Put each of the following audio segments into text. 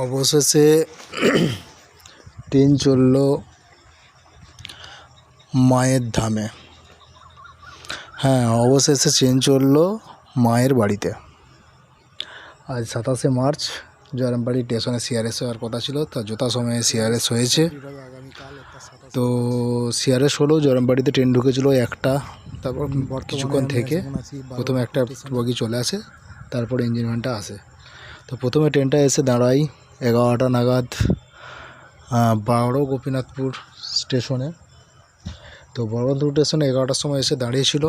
অবশেষে ট্রেন চলল মায়ের ধামে। হ্যাঁ অবশেষে ট্রেন চলল মায়ের বাড়িতে। আজ সাতাশে মার্চ, জয়রামবাড়ি স্টেশনে সিআরএস হওয়ার কথা ছিল, তা যথাসময়ে সিআরএস হয়েছে। তো সিআরএস হলেও জয়রামবাড়িতে ট্রেন ঢুকেছিল একটা, তারপর কিছুক্ষণ থেকে প্রথমে একটা বগি চলে আসে, তারপর ইঞ্জিন ভ্যানটা আসে। তো প্রথমে ট্রেনটা এসে দাঁড়াই এগারোটা নাগাদ বড় গোপীনাথপুর স্টেশনে। তো বড়বন্ধপুর স্টেশনে এগারোটার সময় এসে দাঁড়িয়েছিল।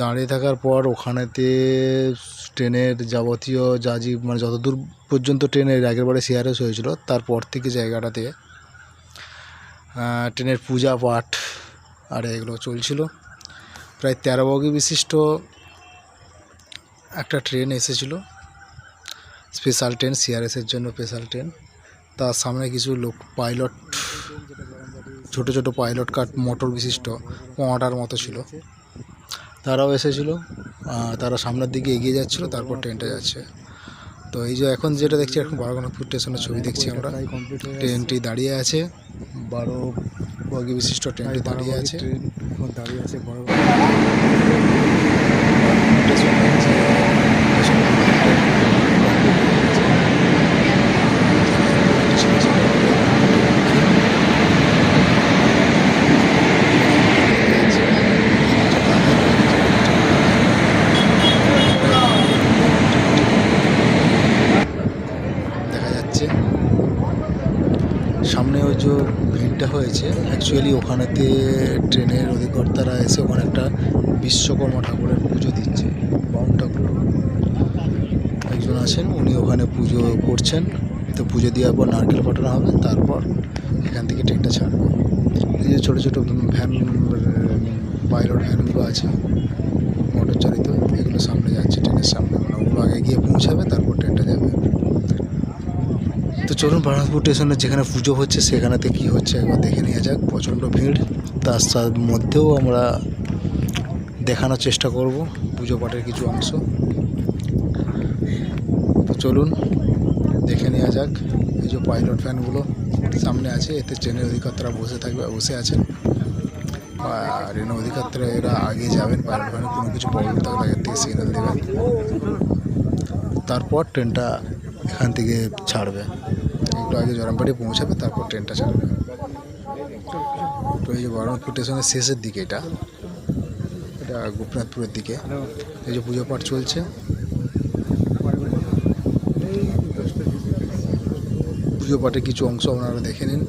দাঁড়িয়ে থাকার পর ওখানেতে ট্রেনের যাবতীয় যা যা মানে যতদূর পর্যন্ত ট্রেনের আগের বারে সিআরএস হয়েছিল, তারপর থেকে জায়গাটাতে ট্রেনের পূজা পাঠ আর এগুলো চলছিল। প্রায় তেরো বগি বিশিষ্ট একটা ট্রেন এসেছিল। স্পেশাল ট্রেন সিআরএসের জন্য স্পেশাল ট্রেন। তার সামনে কিছু লোক পাইলট ছোট ছোট পাইলট কাট মোটর বিশিষ্ট পমাটার মতো ছিল। তারাও এসেছিল তারা সামনের দিকে এগিয়ে যাচ্ছিল তারপর ট্রেনটা যাচ্ছে। তো এই যে এখন যেটা দেখছি এখন বারোগণপুর স্টেশনের ছবি দেখছি আমরা। ট্রেনটি দাঁড়িয়ে আছে বারো বগি বিশিষ্ট ট্রেনটি দাঁড়িয়ে আছে। দাঁড়িয়ে আছে বড় স্টেশনে যে স্টেশনে দেখা যাচ্ছে সামনে ওই যে ভিড়টা হয়েছে। অ্যাকচুয়ালি ওখানেতে ট্রেনের অধিকর্তারা এসে ওখানে একটা বিশ্বকর্মা ঠাকুরের পুজো দিচ্ছে বাউন ঠাকুর। একজন আছেন, উনি ওখানে পুজো করছেন। তো পুজো দেওয়ার পর নারকেল ফাটানো হবে, তারপর এখান থেকে ট্রেনটা ছাড়বে। এই যে ছোটো ছোটো ভ্যান, পাইলট ভ্যানগুলো আছে, মোটর চালিত, এগুলো সামনে যাচ্ছে, ট্রেনের সামনে। মানে ওগুলো আগে গিয়ে পৌঁছাবে, তারপর ট্রেনটা যাবে। তো চলুন বারানপুর স্টেশনে যেখানে পুজো হচ্ছে, সেখানেতে কী হচ্ছে একবার দেখে নেওয়া যাক। প্রচণ্ড ভিড়। তার সাথ- মধ্যেও আমরা দেখানোর চেষ্টা করব পুজো পাঠের কিছু অংশ। তো চলুন দেখে নেওয়া যাক। এই যে পাইলট ফ্যানগুলো সামনে আছে, এতে ট্রেনের অধিকর্তারা বসে থাকবে, বসে আছেন। ট্রেনের অধিকর্তারা এরা আগে যাবেন, পাইলট ফ্যানে কোনো কিছু প্রবলেম থাকলে আগের থেকে সিগন্যাল দেবেন। তারপর ট্রেনটা এখান থেকে ছাড়বে। একটু আগে জরামবাড়ি পৌঁছাবে, তারপর ট্রেনটা ছাড়বে। তো এই যে বহরমপুর স্টেশনের শেষের দিকে এটা এটা গোপীনাথপুরের দিকে। এই যে পুজো পাঠ চলছে। পুজো পাঠের কিছু অংশ আপনারা দেখে নিন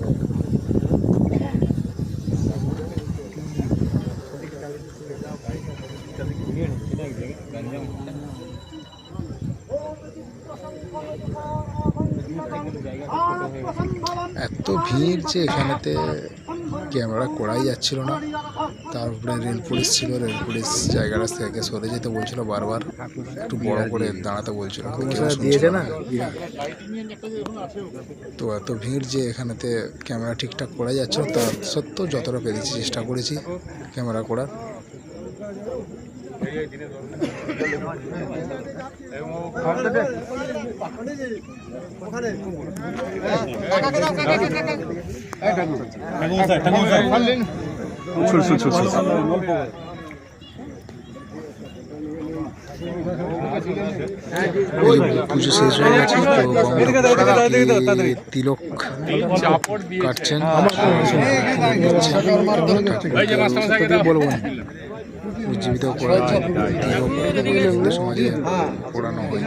এত যে এখানেতে ক্যামেরা করাই যাচ্ছিল না। তারপরে রেল পুলিশ ছিল রেল পুলিশ জায়গাটা থেকে সরে যেতে বলছিল বারবার। একটু বড় করে দাঁড়াতে বলছিল। তো এত ভিড় যে এখানেতে ক্যামেরা ঠিকঠাক করা যাচ্ছে না তার সত্ত্বেও যতটা পেরেছি চেষ্টা করেছি ক্যামেরা করার। পুজো শেষ হয়ে গেছে তো তিলক কাটছেন। বলব না। উজ্জীবিত করা হয় তিলক সমাজে পড়ানো হয়।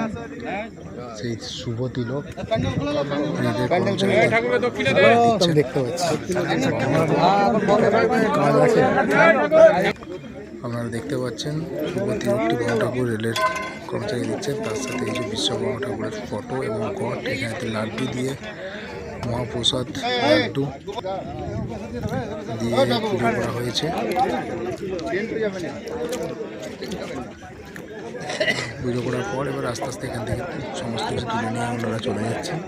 সেই শুভ তিলক। দেখতে পাচ্ছি আপনারা দেখতে পাচ্ছেন শুভ তিলকটি বাবা ঠাকুর রেলের কর্মচারী দিচ্ছেন তার সাথে এই যে বিশ্বকর্মা ঠাকুরের ফটো এবং ঘট এখানে লাড্ডু দিয়ে মহাপ্রসাদ লাড্ডু দিয়ে পুজো করা হয়েছে। পুজো করার পর এবার আস্তে আস্তে এখান থেকে সমস্ত কিছু তুলে নিয়ে ওনারা চলে যাচ্ছেন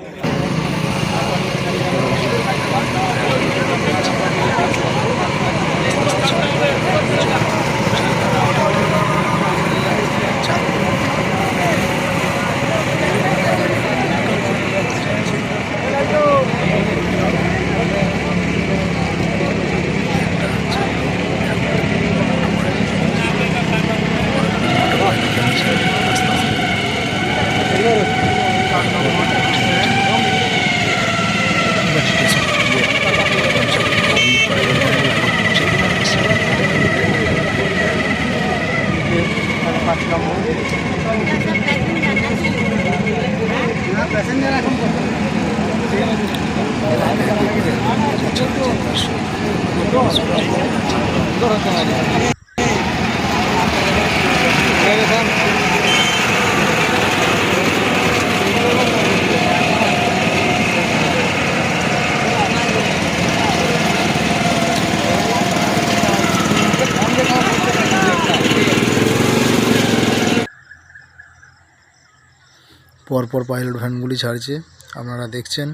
পরপর পাইলট ভ্যানগুলি ছাড়ছে। আপনারা দেখছেন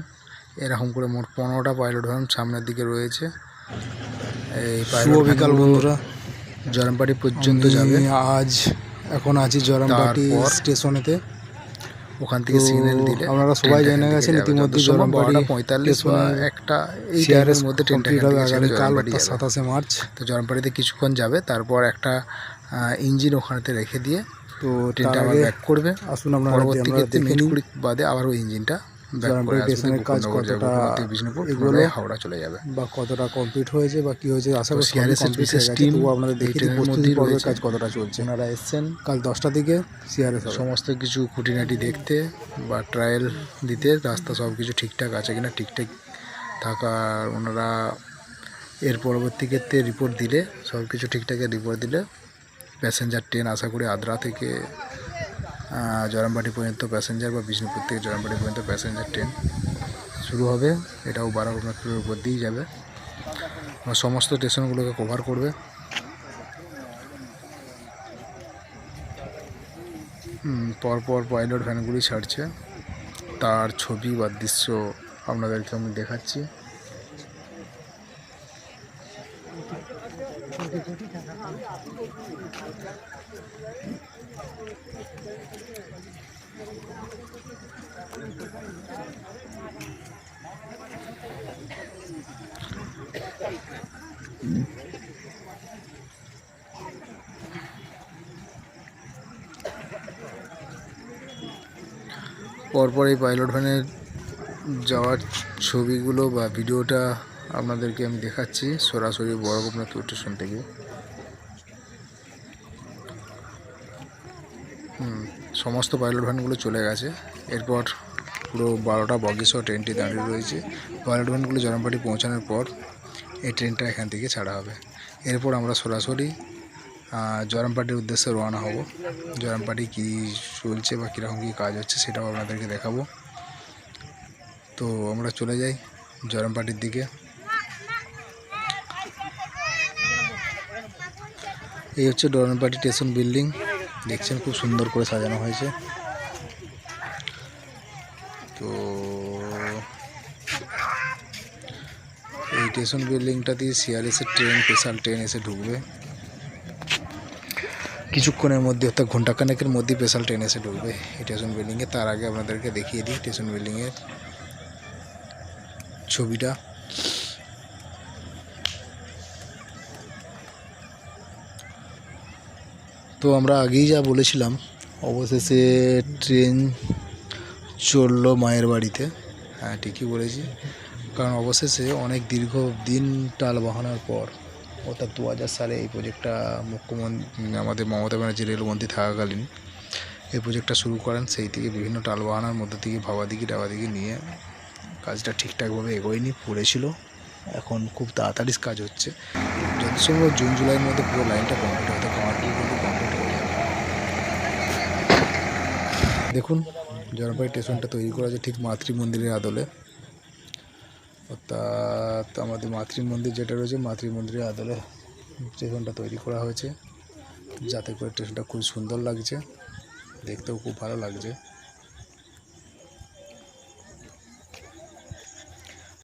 এরকম করে মোট পনেরোটা পাইলট ভ্যান সামনের দিকে রয়েছে। এই শুভ বিকাল বন্ধুরা। জয়রামবাড়ি পর্যন্ত যাবে। আজ এখন আছি জরামবাটি স্টেশনেতে। ওখান থেকে সিগন্যাল দিলে আপনারা সবাই জেনে গেছেন ইতিমধ্যে বারোটা পঁয়তাল্লিশ বা একটা এই টাইমের মধ্যে ট্রেনটা আগামীকাল। সাতাশে মার্চ। তো জয়রামবাড়িতে কিছুক্ষণ যাবে তারপর একটা ইঞ্জিন ওখানেতে রেখে দিয়ে তো ট্রেনটা আবার ব্যাক করবে। আসুন আপনারা পরবর্তী ক্ষেত্রে মিনিট কুড়ি বাদে আবার ওই ইঞ্জিনটা স্টেশনের কাজ কতটা এগোলো? হাওড়া চলে যাবে। বা কতটা কমপ্লিট হয়েছে বা কি হয়েছে আশা তো করি CRS এর কমপ্লিট বিশেষ হয়ে গেছে তবুও আপনাদের দেখে প্রস্তুতি পর্বের কাজ কতটা চলছে। ওনারা এসছেন। কাল দশটা দিকে সিআরএস সমস্ত কিছু খুঁটিনাটি দেখতে বা ট্রায়াল দিতে রাস্তা সব কিছু ঠিকঠাক আছে কিনা ঠিকঠাক থাকা ওনারা এর পরবর্তী ক্ষেত্রে রিপোর্ট দিলে সব কিছু ঠিকঠাক রিপোর্ট দিলে প্যাসেঞ্জার ট্রেন আশা করি আদ্রা থেকে আহ, জয়রামবাটি পর্যন্ত প্যাসেঞ্জার বা বিষ্ণুপুর থেকে জয়রামবাটি পর্যন্ত প্যাসেঞ্জার ট্রেন শুরু হবে। এটাও বারো কিলোমিটারের উপর দিয়েই যাবে। সমস্ত স্টেশনগুলোকে কভার করবে। পরপর পাইলট ভ্যানগুলি ছাড়ছে। তার ছবি বা দৃশ্য আপনাদেরকে আমি দেখাচ্ছি। পরপর এই পাইলট ভ্যানের যাওয়ার ছবিগুলো বা ভিডিওটা আপনাদেরকে আমি দেখাচ্ছি সরাসরি বড়গোপনাথ স্টেশন থেকে। সমস্ত পাইলট ভ্যানগুলো চলে গেছে। এরপর পুরো বারোটা বগিসহ ট্রেনটি দাঁড়িয়ে রয়েছে। পাইলট ভ্যানগুলো জনপাটি পৌঁছানোর পর এই ট্রেনটা এখান থেকে ছাড়া হবে। এরপর আমরা সরাসরি আহ, জয়রামপাটির উদ্দেশ্যে রওনা হব। জয়রামপাটি কী চলছে বা কীরকম কী কাজ হচ্ছে সেটাও আপনাদেরকে দেখাবো। তো আমরা চলে যাই জয়রামপাটির দিকে। এই হচ্ছে জয়রামপাটি স্টেশন বিল্ডিং। দেখছেন খুব সুন্দর করে সাজানো হয়েছে। তো এই স্টেশন বিল্ডিংটা দিয়ে সিআরএস এর ট্রেন, স্পেশাল ট্রেন এসে ঢুকবে। কিছুক্ষণের মধ্যে, অর্থাৎ ঘন্টাখানেকের মধ্যে স্পেশাল ট্রেন এসে ঢুকবে স্টেশন বিল্ডিংয়ে। তার আগে আপনাদেরকে দেখিয়ে দিই স্টেশন বিল্ডিংয়ের ছবিটা। তো আমরা আগেই যা বলেছিলাম, অবশেষে ট্রেন চলল মায়ের বাড়িতে। হ্যাঁ ঠিকই বলেছি। কারণ অবশেষে অনেক দীর্ঘ দিন টাল বাহানোর পর, অর্থাৎ দু হাজার সালে এই প্রজেক্টটা মুখ্যমন্ত্রী আমাদের মমতা ব্যানার্জি, রেলমন্ত্রী থাকাকালীন এই প্রজেক্টটা শুরু করেন, সেই থেকে বিভিন্ন টাল বাহানার মধ্যে থেকে ভাবাদিকি ডাবাদিকি নিয়ে কাজটা ঠিকঠাকভাবে এগোয়নি, পড়েছিল। এখন খুব তাড়াতাড়ি কাজ হচ্ছে। যত সম্ভব জুন, জুলাইয়ের মধ্যে পুরো লাইনটা কমপ্লিট হতে কামারপুর কিন্তু কমপ্লিট হয়ে যাবে দেখুন জলপাই স্টেশনটা তৈরি করা আছে ঠিক মাতৃ মন্দিরের আদলে। অর্থাৎ আমাদের মাতৃ মন্দির যেটা রয়েছে মাতৃ মন্দিরের আদলে স্টেশনটা তৈরি করা হয়েছে। যাতে করে স্টেশনটা খুব সুন্দর লাগছে, দেখতেও খুব ভালো লাগছে।